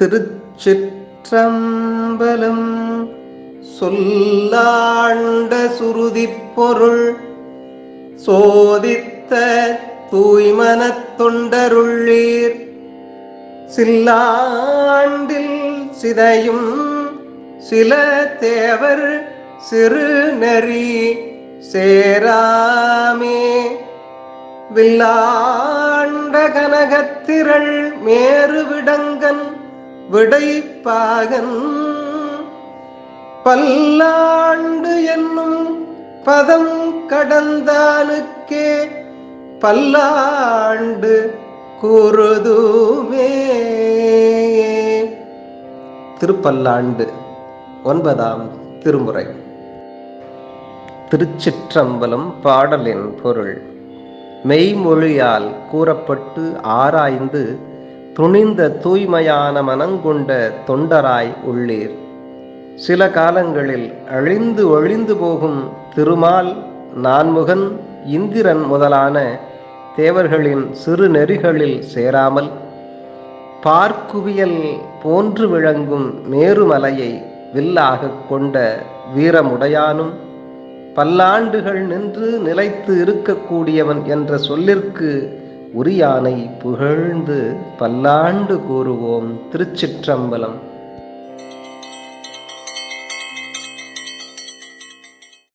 திருச்சிற்றம்பலம் சொல்லாண்ட சுருதி பொருள் சோதித்த தூய்மனத் தொண்டருள்ளீர். சில்லாண்டில் சிதையும் சில தேவர் சிறு நெறி சேராமே. வில்லாண்ட கனகத்திரள் மேறு விடங்கன் விடைப்பாகன் பல்லாண்டு என்னும் பதம் கடந்தானுக்கே பல்லாண்டு கூறுதுமே. திருப்பல்லாண்டு ஒன்பதாம் திருமுறை. திருச்சிற்றம்பலம் பாடலின் பொருள் மெய்மொழியால் கூறப்பட்டு ஆராய்ந்து துணிந்த தூய்மையான மனங்கொண்ட தொண்டராய் உள்ளீர். சில காலங்களில் அழிந்து ஒழிந்து போகும் திருமால் நான்முகன் இந்திரன் முதலான தேவர்களின் சிறு நெறிகளில் சேராமல் பார்க்குவியல் போன்று விளங்கும் மேருமலையை வில்லாகக் கொண்ட வீரமுடையானும் பல்லாண்டுகள் நின்று நிலைத்து இருக்கக்கூடியவன் என்ற சொல்லிற்கு உரியானை புகழ்ந்து பல்லாண்டு கூறுவோம் திருச்சிற்றம்பலம்.